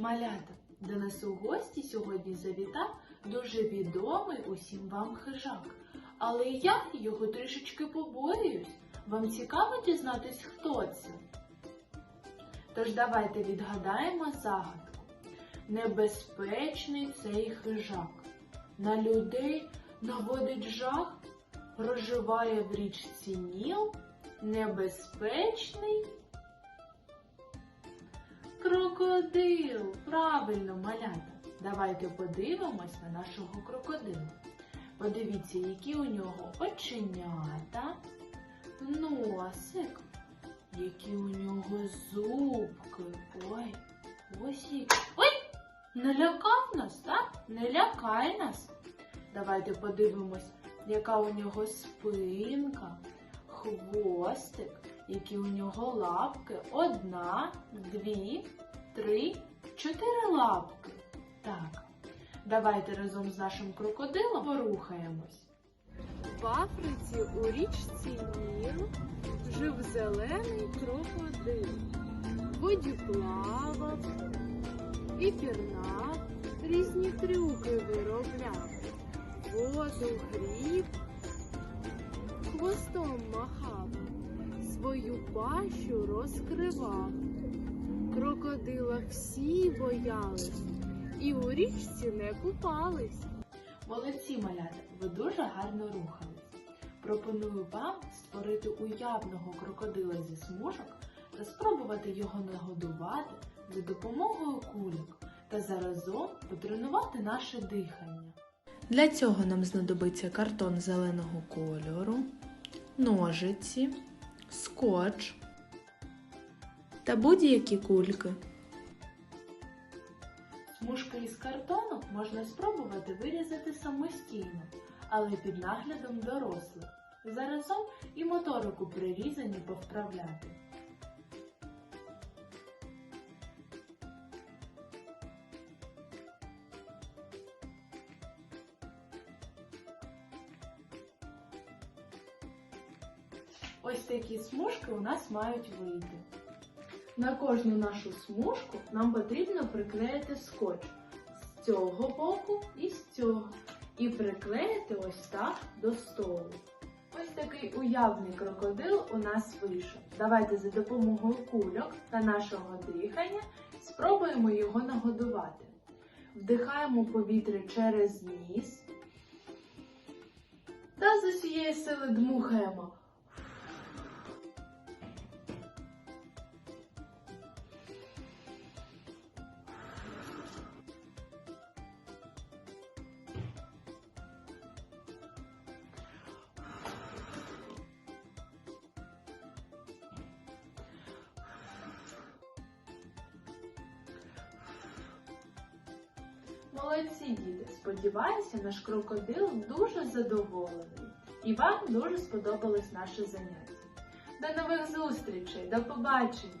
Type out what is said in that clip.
малята! До нас у гості сьогодні завітав дуже відомий усім вам хижак. Але я його трішечки побоююсь. Вам цікаво дізнатись, хто це? Тож давайте відгадаємо загадку. Небезпечний цей хижак. На людей наводить жах, проживає в річці Ніл. Небезпечний Крокодил! Правильно, малята. Давайте подивимось на нашого крокодила. Подивіться, які у нього оченята, носик, які у нього зубки. Ой, ось які. Ой! Не лякав нас, так? Не лякай нас. Давайте подивимось, яка у нього спинка, хвостик, які у нього лапки. Одна, дві, три, чотири лапки. Так, давайте разом з нашим крокодилом порухаємось. В Африці у річці Ніл жив зелений крокодил. В воді плавав і пірнав, різні трюки виробляв. Воду гріб, хвостом махав, пащу розкривав. Крокодила всі боялись і у річці не купались. Молодці, малята, ви дуже гарно рухались. Пропоную вам створити уявного крокодила зі смужок та спробувати його нагодувати за допомогою кульок та заразом потренувати наше дихання. Для цього нам знадобиться картон зеленого кольору, ножиці, скотч та будь-які кульки. Смужки із картону можна спробувати вирізати самостійно, але під наглядом дорослих. Заразом і моторику при різанні повправляти. Ось такі смужки у нас мають вийти. На кожну нашу смужку нам потрібно приклеїти скотч з цього боку і з цього. І приклеїти ось так до столу. Ось такий уявний крокодил у нас вийшов. Давайте за допомогою кульок та нашого дихання спробуємо його нагодувати. Вдихаємо повітря через ніс та з усієї сили дмухаємо. Молодці діти! Сподіваюся, наш крокодил дуже задоволений. І вам дуже сподобалось наше заняття. До нових зустрічей, до побачення!